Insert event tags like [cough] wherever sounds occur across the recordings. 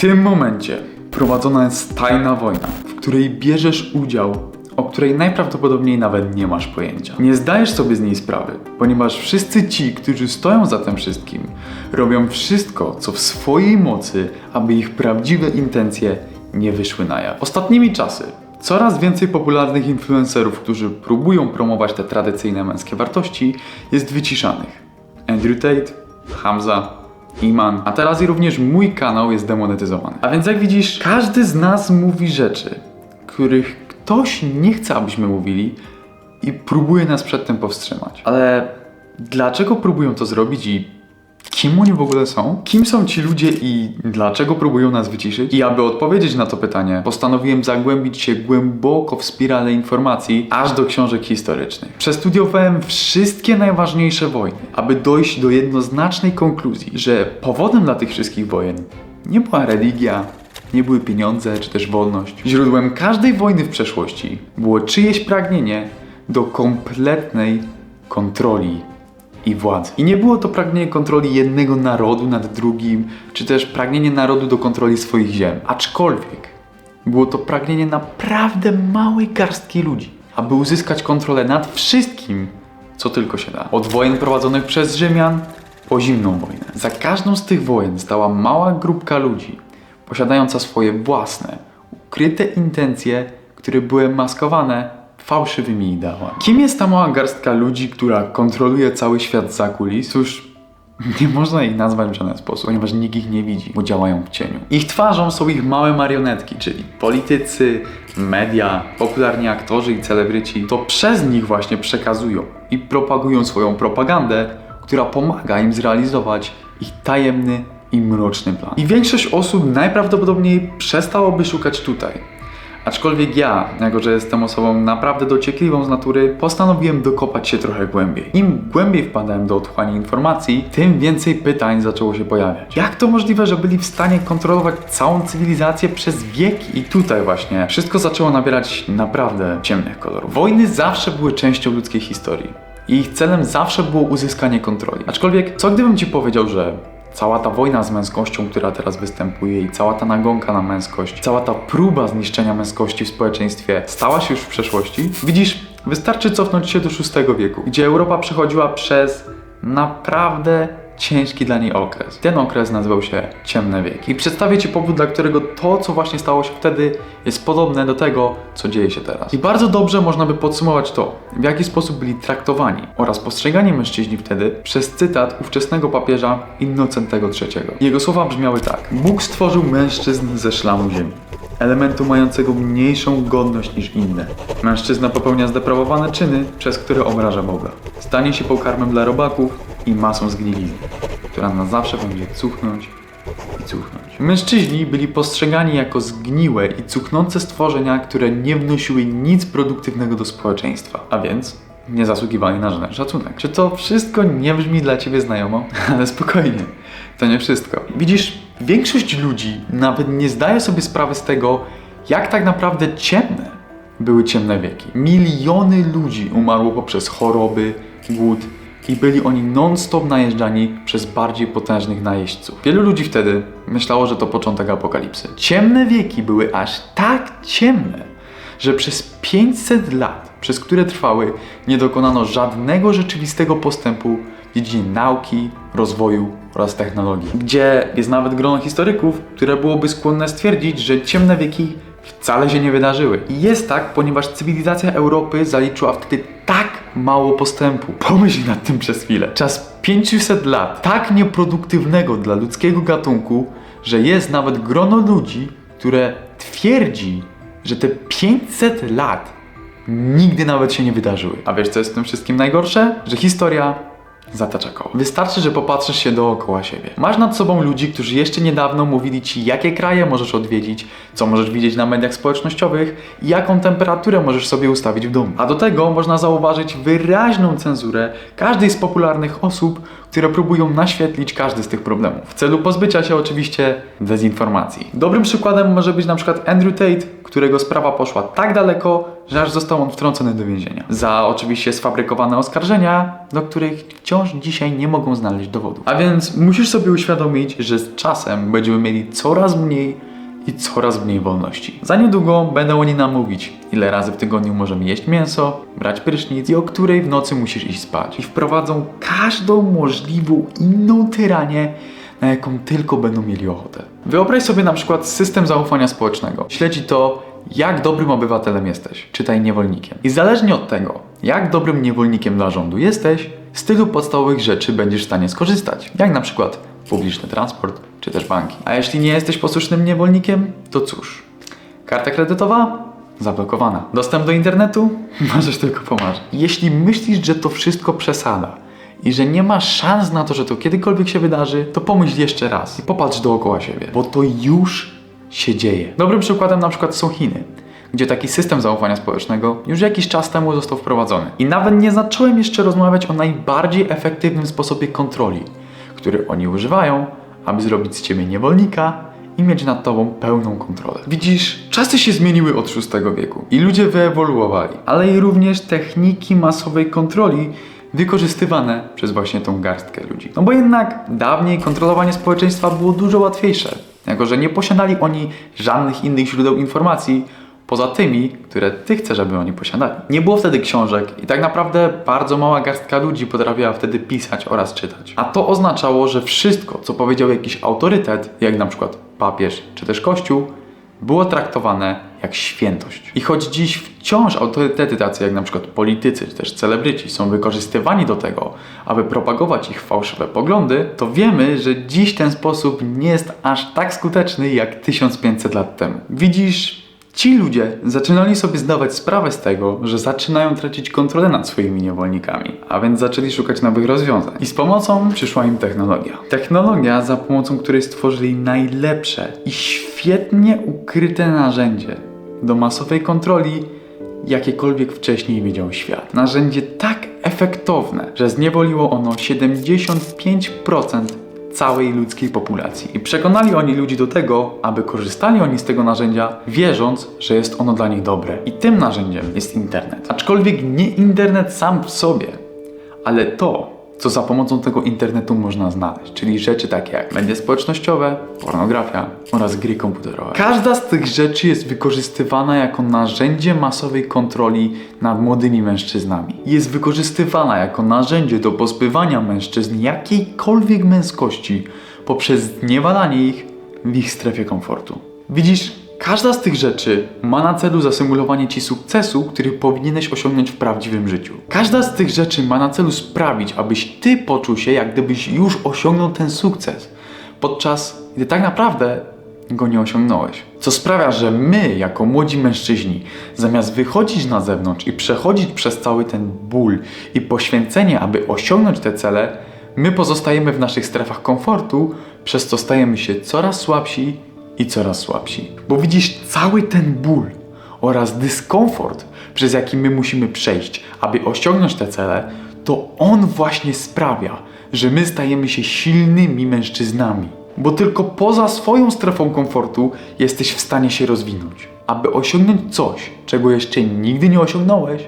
tym momencie prowadzona jest tajna wojna, w której bierzesz udział, o której najprawdopodobniej nawet nie masz pojęcia. Nie zdajesz sobie z niej sprawy, ponieważ wszyscy ci, którzy stoją za tym wszystkim, robią wszystko, co w swojej mocy, aby ich prawdziwe intencje nie wyszły na jaw. Ostatnimi czasy coraz więcej popularnych influencerów, którzy próbują promować te tradycyjne męskie wartości, jest wyciszanych. Andrew Tate, Hamza, Iman, a teraz i również mój kanał jest demonetyzowany. A więc jak widzisz, każdy z nas mówi rzeczy, których ktoś nie chce, abyśmy mówili i próbuje nas przed tym powstrzymać. Ale dlaczego próbują to zrobić i kim oni w ogóle są? Kim są ci ludzie i dlaczego próbują nas wyciszyć? I aby odpowiedzieć na to pytanie, postanowiłem zagłębić się głęboko w spirale informacji, aż do książek historycznych. Przestudiowałem wszystkie najważniejsze wojny, aby dojść do jednoznacznej konkluzji, że powodem dla tych wszystkich wojen nie była religia, nie były pieniądze czy też wolność. Źródłem każdej wojny w przeszłości było czyjeś pragnienie do kompletnej kontroli i władzy. I nie było to pragnienie kontroli jednego narodu nad drugim, czy też pragnienie narodu do kontroli swoich ziem. Aczkolwiek było to pragnienie naprawdę małej garstki ludzi, aby uzyskać kontrolę nad wszystkim, co tylko się da. Od wojen prowadzonych przez Rzymian po zimną wojnę. Za każdą z tych wojen stała mała grupka ludzi, posiadająca swoje własne, ukryte intencje, które były maskowane fałszywymi ideałami. Kim jest ta mała garstka ludzi, która kontroluje cały świat za kulis? Cóż, [laughs] nie można ich nazwać w żaden sposób, ponieważ nikt ich nie widzi, bo działają w cieniu. Ich twarzą są ich małe marionetki, czyli politycy, media, popularni aktorzy i celebryci. To przez nich właśnie przekazują i propagują swoją propagandę, która pomaga im zrealizować ich tajemny i mroczny plan. I większość osób najprawdopodobniej przestałoby szukać tutaj. Aczkolwiek ja, jako że jestem osobą naprawdę dociekliwą z natury, postanowiłem dokopać się trochę głębiej. Im głębiej wpadałem do otchłani informacji, tym więcej pytań zaczęło się pojawiać. Jak to możliwe, że byli w stanie kontrolować całą cywilizację przez wieki? I tutaj właśnie wszystko zaczęło nabierać naprawdę ciemnych kolorów. Wojny zawsze były częścią ludzkiej historii. I ich celem zawsze było uzyskanie kontroli. Aczkolwiek, co gdybym ci powiedział, że cała ta wojna z męskością, która teraz występuje i cała ta nagonka na męskość, cała ta próba zniszczenia męskości w społeczeństwie stała się już w przeszłości. Widzisz, wystarczy cofnąć się do VI wieku, gdzie Europa przechodziła przez naprawdę ciężki dla niej okres. Ten okres nazywał się Ciemne Wieki. I przedstawię Ci powód, dla którego to, co właśnie stało się wtedy, jest podobne do tego, co dzieje się teraz. I bardzo dobrze można by podsumować to, w jaki sposób byli traktowani oraz postrzegani mężczyźni wtedy przez cytat ówczesnego papieża Innocentego III. Jego słowa brzmiały tak. Bóg stworzył mężczyzn ze szlamu ziemi elementu mającego mniejszą godność niż inne. Mężczyzna popełnia zdeprawowane czyny, przez które obraża Boga. Stanie się pokarmem dla robaków i masą zgnilizny, która na zawsze będzie cuchnąć i cuchnąć. Mężczyźni byli postrzegani jako zgniłe i cuchnące stworzenia, które nie wnosiły nic produktywnego do społeczeństwa, a więc nie zasługiwali na żaden szacunek. Czy to wszystko nie brzmi dla ciebie znajomo? [laughs] Ale spokojnie, to nie wszystko. Widzisz, większość ludzi nawet nie zdaje sobie sprawy z tego, jak tak naprawdę ciemne były ciemne wieki. Miliony ludzi umarło poprzez choroby, głód i byli oni non-stop najeżdżani przez bardziej potężnych najeźdźców. Wielu ludzi wtedy myślało, że to początek apokalipsy. Ciemne wieki były aż tak ciemne, że przez 500 lat, przez które trwały, nie dokonano żadnego rzeczywistego postępu w dziedzinie nauki, rozwoju oraz technologii. Gdzie jest nawet grono historyków, które byłoby skłonne stwierdzić, że ciemne wieki wcale się nie wydarzyły. I jest tak, ponieważ cywilizacja Europy zaliczyła wtedy tak mało postępu. Pomyśl nad tym przez chwilę. Czas 500 lat tak nieproduktywnego dla ludzkiego gatunku, że jest nawet grono ludzi, które twierdzi, że te 500 lat nigdy nawet się nie wydarzyły. A wiesz co jest w tym wszystkim najgorsze? Że historia zatacza koło. Wystarczy, że popatrzysz się dookoła siebie. Masz nad sobą ludzi, którzy jeszcze niedawno mówili ci, jakie kraje możesz odwiedzić, co możesz widzieć na mediach społecznościowych i jaką temperaturę możesz sobie ustawić w domu. A do tego można zauważyć wyraźną cenzurę każdej z popularnych osób, które próbują naświetlić każdy z tych problemów, w celu pozbycia się oczywiście dezinformacji. Dobrym przykładem może być na przykład Andrew Tate, którego sprawa poszła tak daleko, że aż został on wtrącony do więzienia. Za oczywiście sfabrykowane oskarżenia, do których wciąż dzisiaj nie mogą znaleźć dowodów. A więc musisz sobie uświadomić, że z czasem będziemy mieli coraz mniej i coraz mniej wolności. Za niedługo będą oni nam mówić, ile razy w tygodniu możemy jeść mięso, brać prysznic i o której w nocy musisz iść spać. I wprowadzą każdą możliwą inną tyranię, na jaką tylko będą mieli ochotę. Wyobraź sobie na przykład system zaufania społecznego. Śledzi to, jak dobrym obywatelem jesteś, czytaj niewolnikiem. I zależnie od tego, jak dobrym niewolnikiem dla rządu jesteś, z tylu podstawowych rzeczy będziesz w stanie skorzystać. Jak na przykład publiczny transport, czy też banki. A jeśli nie jesteś posłusznym niewolnikiem, to cóż, karta kredytowa zablokowana. Dostęp do internetu? [laughs] Możesz tylko pomarzyć. Jeśli myślisz, że to wszystko przesada i że nie ma szans na to, że to kiedykolwiek się wydarzy, to pomyśl jeszcze raz i popatrz dookoła siebie, bo to już się dzieje. Dobrym przykładem na przykład są Chiny gdzie taki system zaufania społecznego już jakiś czas temu został wprowadzony. I nawet nie zacząłem jeszcze rozmawiać o najbardziej efektywnym sposobie kontroli, który oni używają, aby zrobić z ciebie niewolnika i mieć nad tobą pełną kontrolę. Widzisz, czasy się zmieniły od VI wieku i ludzie wyewoluowali, ale i również techniki masowej kontroli wykorzystywane przez właśnie tą garstkę ludzi. No bo jednak dawniej kontrolowanie społeczeństwa było dużo łatwiejsze, jako że nie posiadali oni żadnych innych źródeł informacji, poza tymi, które ty chcesz, aby oni posiadali. Nie było wtedy książek i tak naprawdę bardzo mała garstka ludzi potrafiła wtedy pisać oraz czytać. A to oznaczało, że wszystko, co powiedział jakiś autorytet, jak na przykład papież czy też kościół, było traktowane jak świętość. I choć dziś wciąż autorytety tacy jak przykład politycy czy też celebryci są wykorzystywani do tego, aby propagować ich fałszywe poglądy, to wiemy, że dziś ten sposób nie jest aż tak skuteczny jak 1500 lat temu. Widzisz, Ci ludzie zaczynali sobie zdawać sprawę z tego, że zaczynają tracić kontrolę nad swoimi niewolnikami, a więc zaczęli szukać nowych rozwiązań. I z pomocą przyszła im technologia. Technologia, za pomocą której stworzyli najlepsze i świetnie ukryte narzędzie do masowej kontroli, jakiekolwiek wcześniej widział świat. Narzędzie tak efektowne, że zniewoliło ono 75% całej ludzkiej populacji. I przekonali oni ludzi do tego, aby korzystali oni z tego narzędzia, wierząc, że jest ono dla nich dobre. I tym narzędziem jest internet. Aczkolwiek nie internet sam w sobie, ale to, co za pomocą tego internetu można znaleźć, czyli rzeczy takie jak media społecznościowe, pornografia oraz gry komputerowe. Każda z tych rzeczy jest wykorzystywana jako narzędzie masowej kontroli nad młodymi mężczyznami. Jest wykorzystywana jako narzędzie do pozbywania mężczyzn jakiejkolwiek męskości poprzez zniewalanie ich w ich strefie komfortu. Widzisz, Każda z tych rzeczy ma na celu zasymulowanie ci sukcesu, który powinieneś osiągnąć w prawdziwym życiu. Każda z tych rzeczy ma na celu sprawić, abyś ty poczuł się, jak gdybyś już osiągnął ten sukces, podczas gdy tak naprawdę go nie osiągnąłeś. Co sprawia, że my, jako młodzi mężczyźni, zamiast wychodzić na zewnątrz i przechodzić przez cały ten ból i poświęcenie, aby osiągnąć te cele, my pozostajemy w naszych strefach komfortu, przez co stajemy się coraz słabsi i coraz słabsi. Bo widzisz cały ten ból oraz dyskomfort, przez jaki my musimy przejść, aby osiągnąć te cele, to on właśnie sprawia, że my stajemy się silnymi mężczyznami. Bo tylko poza swoją strefą komfortu jesteś w stanie się rozwinąć. Aby osiągnąć coś, czego jeszcze nigdy nie osiągnąłeś,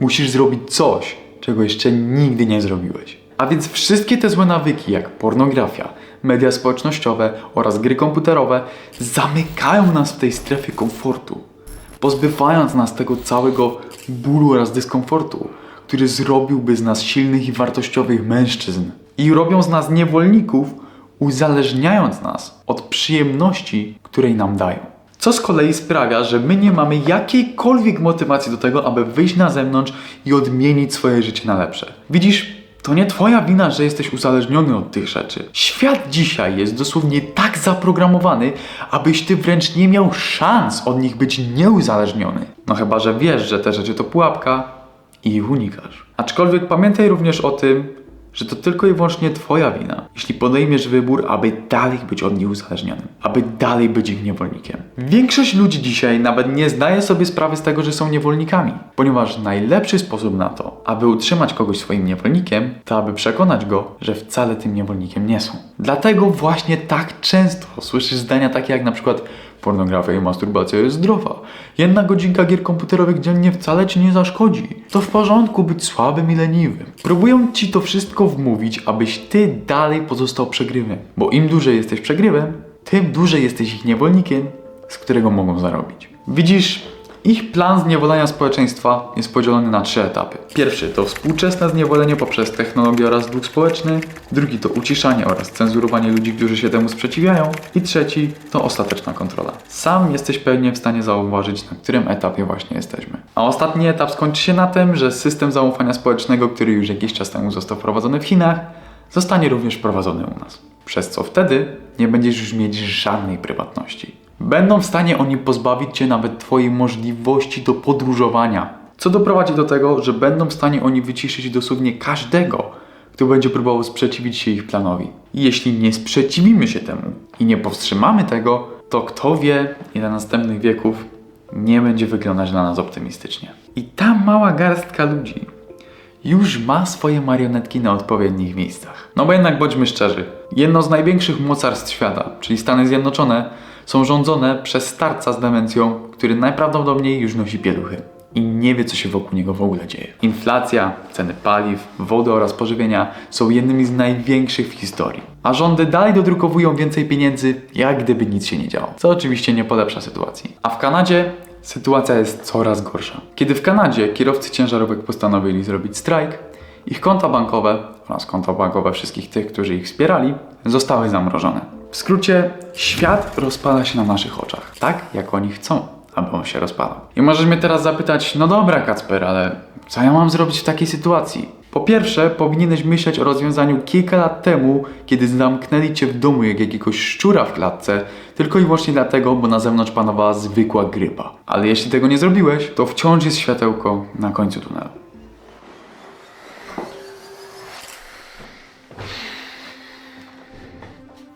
musisz zrobić coś, czego jeszcze nigdy nie zrobiłeś. A więc wszystkie te złe nawyki, jak pornografia, media społecznościowe oraz gry komputerowe, zamykają nas w tej strefie komfortu, pozbywając nas tego całego bólu oraz dyskomfortu, który zrobiłby z nas silnych i wartościowych mężczyzn. I robią z nas niewolników, uzależniając nas od przyjemności, której nam dają. Co z kolei sprawia, że my nie mamy jakiejkolwiek motywacji do tego, aby wyjść na zewnątrz i odmienić swoje życie na lepsze. Widzisz, to nie twoja wina, że jesteś uzależniony od tych rzeczy. Świat dzisiaj jest dosłownie tak zaprogramowany, abyś ty wręcz nie miał szans od nich być nieuzależniony. No chyba, że wiesz, że te rzeczy to pułapka i ich unikasz. Aczkolwiek pamiętaj również o tym, że to tylko i wyłącznie Twoja wina, jeśli podejmiesz wybór, aby dalej być od nich uzależnionym, aby dalej być ich niewolnikiem. Większość ludzi dzisiaj nawet nie zdaje sobie sprawy z tego, że są niewolnikami, ponieważ najlepszy sposób na to, aby utrzymać kogoś swoim niewolnikiem, to aby przekonać go, że wcale tym niewolnikiem nie są. Dlatego właśnie tak często słyszysz zdania takie jak na przykład Pornografia i masturbacja jest zdrowa. Jedna godzinka gier komputerowych dziennie wcale ci nie zaszkodzi. To w porządku być słabym i leniwym. Próbują ci to wmówić, abyś ty dalej pozostał przegrywem. Bo im dłużej jesteś przegrywem, tym dłużej jesteś ich niewolnikiem, z którego mogą zarobić. Widzisz, ich plan zniewolenia społeczeństwa jest podzielony na trzy etapy. Pierwszy to współczesne zniewolenie poprzez technologię oraz dług społeczny, drugi to uciszanie oraz cenzurowanie ludzi, którzy się temu sprzeciwiają i trzeci to ostateczna kontrola. Sam jesteś pewnie w stanie zauważyć, na którym etapie właśnie jesteśmy. A ostatni etap skończy się na tym, że system zaufania społecznego, który już jakiś czas temu został wprowadzony w Chinach, zostanie również wprowadzony u nas. Przez co wtedy nie będziesz już mieć żadnej prywatności. Będą w stanie oni pozbawić cię nawet twojej możliwości do podróżowania. Co doprowadzi do tego, że będą w stanie oni wyciszyć dosłownie każdego, kto będzie próbował sprzeciwić się ich planowi. I jeśli nie sprzeciwimy się temu i nie powstrzymamy tego, to kto wie, ile następnych wieków nie będzie wyglądać dla nas optymistycznie. I ta mała garstka ludzi już ma swoje marionetki na odpowiednich miejscach. No bo jednak bądźmy szczerzy, jedno z największych mocarstw świata, czyli Stany Zjednoczone, są rządzone przez starca z demencją, który najprawdopodobniej już nosi pieluchy i nie wie, co się wokół niego w ogóle dzieje. Inflacja, ceny paliw, wody oraz pożywienia są jednymi z największych w historii. A rządy dalej dodrukowują więcej pieniędzy, jak gdyby nic się nie działo. Co oczywiście nie polepsza sytuacji. A w Kanadzie sytuacja jest coraz gorsza. Kiedy w Kanadzie kierowcy ciężarówek postanowili zrobić strajk, ich konta bankowe oraz konta bankowe wszystkich tych, którzy ich wspierali, zostały zamrożone. W skrócie, świat rozpada się na naszych oczach, tak jak oni chcą, aby on się rozpadał. I możesz mnie teraz zapytać, no dobra Kacper, ale co ja mam zrobić w takiej sytuacji? Po pierwsze, powinieneś myśleć o rozwiązaniu kilka lat temu, kiedy zamknęli cię w domu jak jakiegoś szczura w klatce, tylko i wyłącznie dlatego, bo na zewnątrz panowała zwykła grypa. Ale jeśli tego nie zrobiłeś, to wciąż jest światełko na końcu tunelu.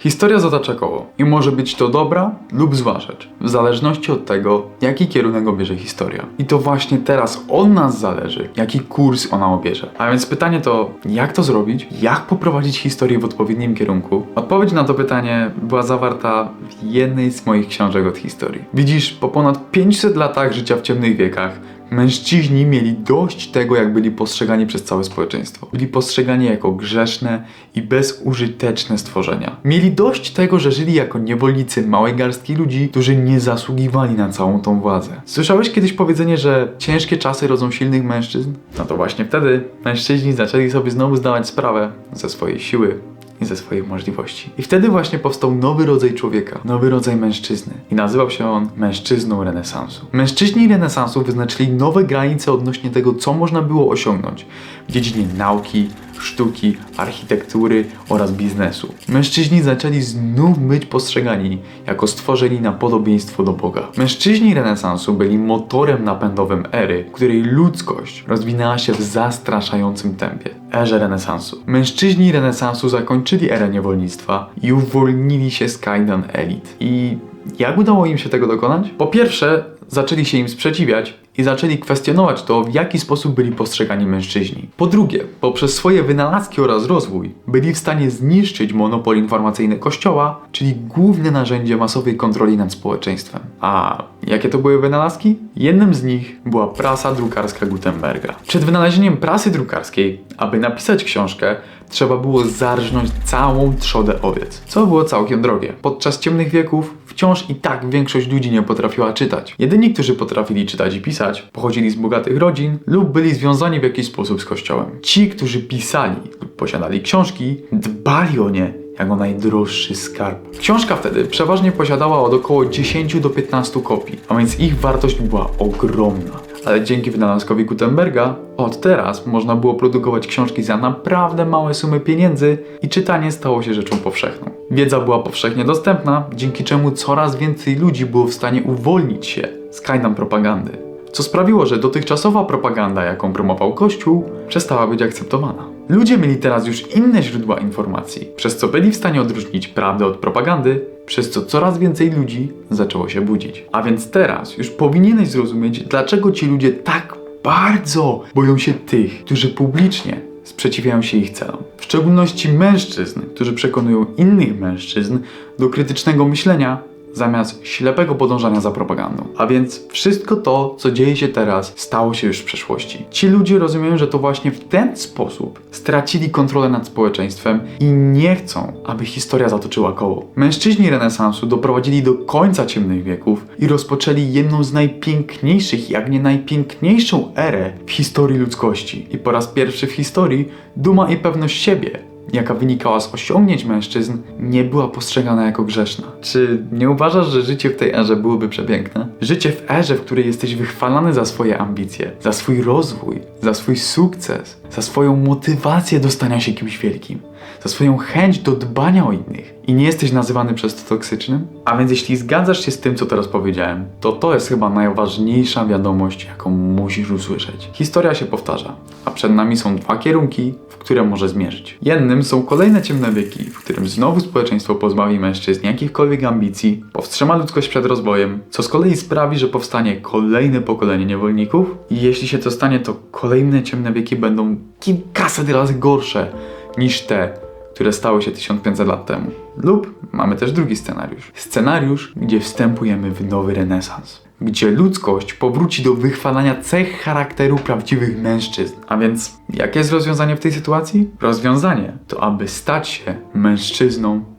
Historia zatacza koło i może być to dobra lub zła rzecz, w zależności od tego, jaki kierunek obierze historia. I to właśnie teraz od nas zależy, jaki kurs ona obierze. A więc pytanie to, jak to zrobić? Jak poprowadzić historię w odpowiednim kierunku? Odpowiedź na to pytanie była zawarta w jednej z moich książek od historii. Widzisz, po ponad 500 latach życia w ciemnych wiekach, Mężczyźni mieli dość tego, jak byli postrzegani przez całe społeczeństwo. Byli postrzegani jako grzeszne i bezużyteczne stworzenia. Mieli dość tego, że żyli jako niewolnicy małej garstki ludzi, którzy nie zasługiwali na całą tą władzę. Słyszałeś kiedyś powiedzenie, że ciężkie czasy rodzą silnych mężczyzn? No to właśnie wtedy mężczyźni zaczęli sobie znowu zdawać sprawę ze swojej siły, i ze swoich możliwości. I wtedy właśnie powstał nowy rodzaj człowieka, nowy rodzaj mężczyzny. I nazywał się on mężczyzną renesansu. Mężczyźni renesansu wyznaczyli nowe granice odnośnie tego, co można było osiągnąć w dziedzinie nauki, sztuki, architektury oraz biznesu. Mężczyźni zaczęli znów być postrzegani jako stworzeni na podobieństwo do Boga. Mężczyźni renesansu byli motorem napędowym ery, w której ludzkość rozwinęła się w zastraszającym tempie. Erze renesansu. Mężczyźni renesansu zakończyli erę niewolnictwa i uwolnili się z kajdan elit. I jak udało im się tego dokonać? Po pierwsze, zaczęli się im sprzeciwiać i zaczęli kwestionować to, w jaki sposób byli postrzegani mężczyźni. Po drugie, poprzez swoje wynalazki oraz rozwój byli w stanie zniszczyć monopol informacyjny Kościoła, czyli główne narzędzie masowej kontroli nad społeczeństwem. A jakie to były wynalazki? Jednym z nich była prasa drukarska Gutenberga. Przed wynalezieniem prasy drukarskiej, aby napisać książkę, trzeba było zarżnąć całą trzodę owiec, co było całkiem drogie. Podczas ciemnych wieków wciąż i tak większość ludzi nie potrafiła czytać. Jedyni, którzy potrafili czytać i pisać, pochodzili z bogatych rodzin lub byli związani w jakiś sposób z kościołem. Ci, którzy pisali lub posiadali książki, dbali o nie jak o najdroższy skarb. Książka wtedy przeważnie posiadała od około 10 do 15 kopii, a więc ich wartość była ogromna ale dzięki wynalazkowi Gutenberga od teraz można było produkować książki za naprawdę małe sumy pieniędzy i czytanie stało się rzeczą powszechną. Wiedza była powszechnie dostępna, dzięki czemu coraz więcej ludzi było w stanie uwolnić się z kajdan propagandy. Co sprawiło, że dotychczasowa propaganda, jaką promował Kościół, przestała być akceptowana. Ludzie mieli teraz już inne źródła informacji, przez co byli w stanie odróżnić prawdę od propagandy, przez co coraz więcej ludzi zaczęło się budzić. A więc teraz już powinieneś zrozumieć, dlaczego ci ludzie tak bardzo boją się tych, którzy publicznie sprzeciwiają się ich celom. W szczególności mężczyzn, którzy przekonują innych mężczyzn do krytycznego myślenia zamiast ślepego podążania za propagandą. A więc wszystko to, co dzieje się teraz, stało się już w przeszłości. Ci ludzie rozumieją, że to właśnie w ten sposób stracili kontrolę nad społeczeństwem i nie chcą, aby historia zatoczyła koło. Mężczyźni renesansu doprowadzili do końca ciemnych wieków i rozpoczęli jedną z najpiękniejszych, jak nie najpiękniejszą erę w historii ludzkości. I po raz pierwszy w historii duma i pewność siebie jaka wynikała z osiągnięć mężczyzn, nie była postrzegana jako grzeszna. Czy nie uważasz, że życie w tej erze byłoby przepiękne? Życie w erze, w której jesteś wychwalany za swoje ambicje, za swój rozwój, za swój sukces, za swoją motywację do stania się kimś wielkim, za swoją chęć do dbania o innych i nie jesteś nazywany przez to toksycznym? A więc jeśli zgadzasz się z tym, co teraz powiedziałem, to to jest chyba najważniejsza wiadomość, jaką musisz usłyszeć. Historia się powtarza, a przed nami są dwa kierunki, które może zmierzyć. Jednym są kolejne ciemne wieki, w którym znowu społeczeństwo pozbawi mężczyzn jakichkolwiek ambicji, powstrzyma ludzkość przed rozwojem, co z kolei sprawi, że powstanie kolejne pokolenie niewolników i jeśli się to stanie, to kolejne ciemne wieki będą kilkaset razy gorsze niż te, które stały się 1500 lat temu. Lub mamy też drugi scenariusz. Scenariusz, gdzie wstępujemy w nowy renesans. Gdzie ludzkość powróci do wychwalania cech charakteru prawdziwych mężczyzn. A więc, jakie jest rozwiązanie w tej sytuacji? Rozwiązanie to, aby stać się mężczyzną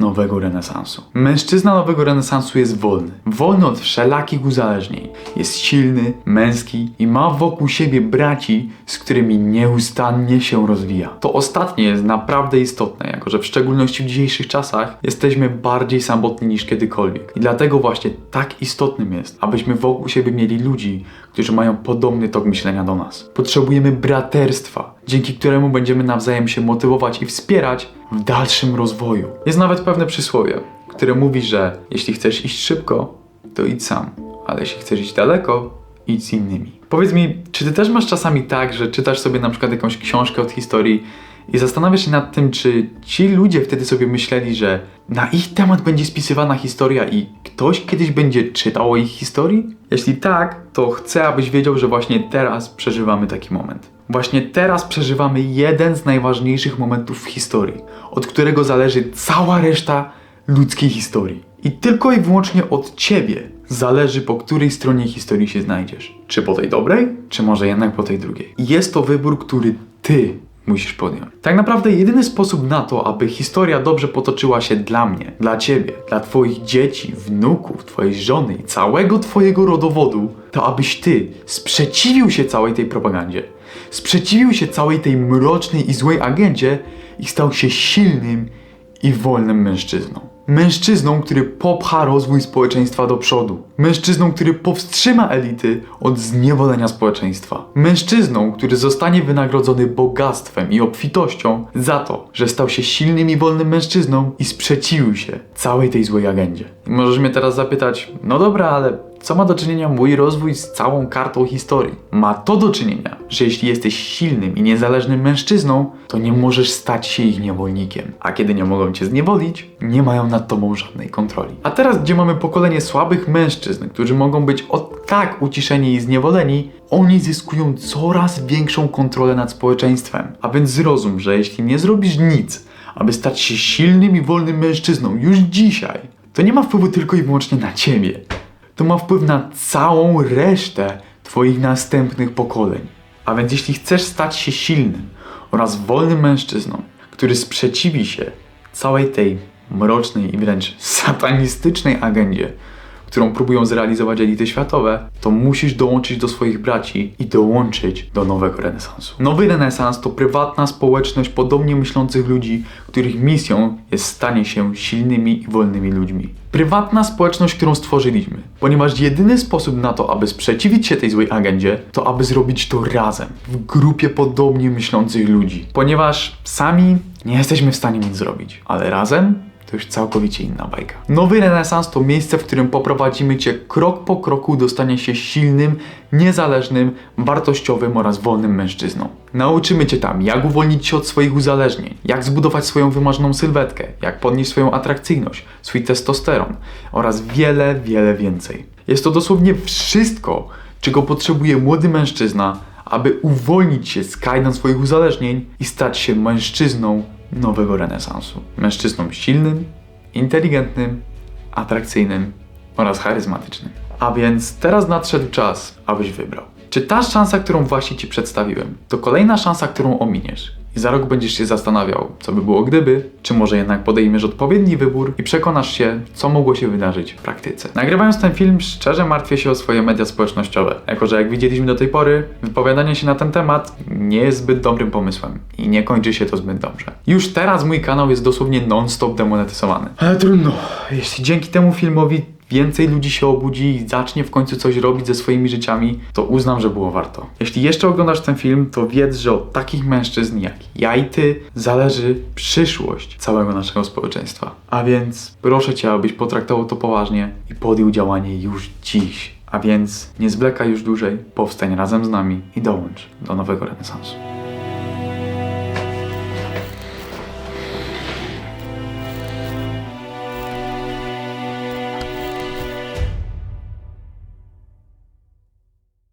nowego renesansu. Mężczyzna nowego renesansu jest wolny. Wolny od wszelakich uzależnień. Jest silny, męski i ma wokół siebie braci, z którymi nieustannie się rozwija. To ostatnie jest naprawdę istotne, jako że w szczególności w dzisiejszych czasach jesteśmy bardziej samotni niż kiedykolwiek. I dlatego właśnie tak istotnym jest, abyśmy wokół siebie mieli ludzi, którzy mają podobny tok myślenia do nas. Potrzebujemy braterstwa, dzięki któremu będziemy nawzajem się motywować i wspierać w dalszym rozwoju. Jest nawet pewne przysłowie, które mówi, że jeśli chcesz iść szybko, to idź sam, ale jeśli chcesz iść daleko, idź z innymi. Powiedz mi, czy ty też masz czasami tak, że czytasz sobie na przykład jakąś książkę od historii i zastanawiasz się nad tym, czy ci ludzie wtedy sobie myśleli, że na ich temat będzie spisywana historia i ktoś kiedyś będzie czytał o ich historii? Jeśli tak, to chcę, abyś wiedział, że właśnie teraz przeżywamy taki moment. Właśnie teraz przeżywamy jeden z najważniejszych momentów w historii, od którego zależy cała reszta ludzkiej historii. I tylko i wyłącznie od ciebie zależy, po której stronie historii się znajdziesz. Czy po tej dobrej, czy może jednak po tej drugiej. Jest to wybór, który ty musisz podjąć. Tak naprawdę jedyny sposób na to, aby historia dobrze potoczyła się dla mnie, dla ciebie, dla twoich dzieci, wnuków, twojej żony i całego twojego rodowodu, to abyś ty sprzeciwił się całej tej propagandzie. Sprzeciwił się całej tej mrocznej i złej agendzie i stał się silnym i wolnym mężczyzną. Mężczyzną, który popcha rozwój społeczeństwa do przodu. Mężczyzną, który powstrzyma elity od zniewolenia społeczeństwa. Mężczyzną, który zostanie wynagrodzony bogactwem i obfitością za to, że stał się silnym i wolnym mężczyzną i sprzeciwił się całej tej złej agendzie. Możesz mnie teraz zapytać, no dobra, ale co ma do czynienia mój rozwój z całą kartą historii? Ma to do czynienia, że jeśli jesteś silnym i niezależnym mężczyzną, to nie możesz stać się ich niewolnikiem. A kiedy nie mogą cię zniewolić, nie mają nad tobą żadnej kontroli. A teraz, gdzie mamy pokolenie słabych mężczyzn, którzy mogą być od tak uciszeni i zniewoleni, oni zyskują coraz większą kontrolę nad społeczeństwem. A więc zrozum, że jeśli nie zrobisz nic, aby stać się silnym i wolnym mężczyzną już dzisiaj, to nie ma wpływu tylko i wyłącznie na ciebie to ma wpływ na całą resztę Twoich następnych pokoleń. A więc jeśli chcesz stać się silnym oraz wolnym mężczyzną, który sprzeciwi się całej tej mrocznej i wręcz satanistycznej agendzie, którą próbują zrealizować elity światowe, to musisz dołączyć do swoich braci i dołączyć do nowego renesansu. Nowy renesans to prywatna społeczność podobnie myślących ludzi, których misją jest stanie się silnymi i wolnymi ludźmi. Prywatna społeczność, którą stworzyliśmy, ponieważ jedyny sposób na to, aby sprzeciwić się tej złej agendzie, to aby zrobić to razem, w grupie podobnie myślących ludzi. Ponieważ sami nie jesteśmy w stanie nic zrobić, ale razem to już całkowicie inna bajka. Nowy renesans to miejsce, w którym poprowadzimy cię krok po kroku do stania się silnym, niezależnym, wartościowym oraz wolnym mężczyzną. Nauczymy cię tam, jak uwolnić się od swoich uzależnień, jak zbudować swoją wymarzoną sylwetkę, jak podnieść swoją atrakcyjność, swój testosteron oraz wiele, wiele więcej. Jest to dosłownie wszystko, czego potrzebuje młody mężczyzna, aby uwolnić się z kajdan swoich uzależnień i stać się mężczyzną nowego renesansu. Mężczyzną silnym, inteligentnym, atrakcyjnym oraz charyzmatycznym. A więc teraz nadszedł czas, abyś wybrał. Czy ta szansa, którą właśnie Ci przedstawiłem, to kolejna szansa, którą ominiesz? I za rok będziesz się zastanawiał, co by było gdyby, czy może jednak podejmiesz odpowiedni wybór i przekonasz się, co mogło się wydarzyć w praktyce. Nagrywając ten film, szczerze martwię się o swoje media społecznościowe, jako że jak widzieliśmy do tej pory, wypowiadanie się na ten temat nie jest zbyt dobrym pomysłem i nie kończy się to zbyt dobrze. Już teraz mój kanał jest dosłownie non-stop demonetyzowany. Ale trudno. Jeśli dzięki temu filmowi więcej ludzi się obudzi i zacznie w końcu coś robić ze swoimi życiami, to uznam, że było warto. Jeśli jeszcze oglądasz ten film, to wiedz, że od takich mężczyzn jak ja i ty zależy przyszłość całego naszego społeczeństwa. A więc proszę cię, abyś potraktował to poważnie i podjął działanie już dziś. A więc nie zwlekaj już dłużej, powstań razem z nami i dołącz do nowego renesansu.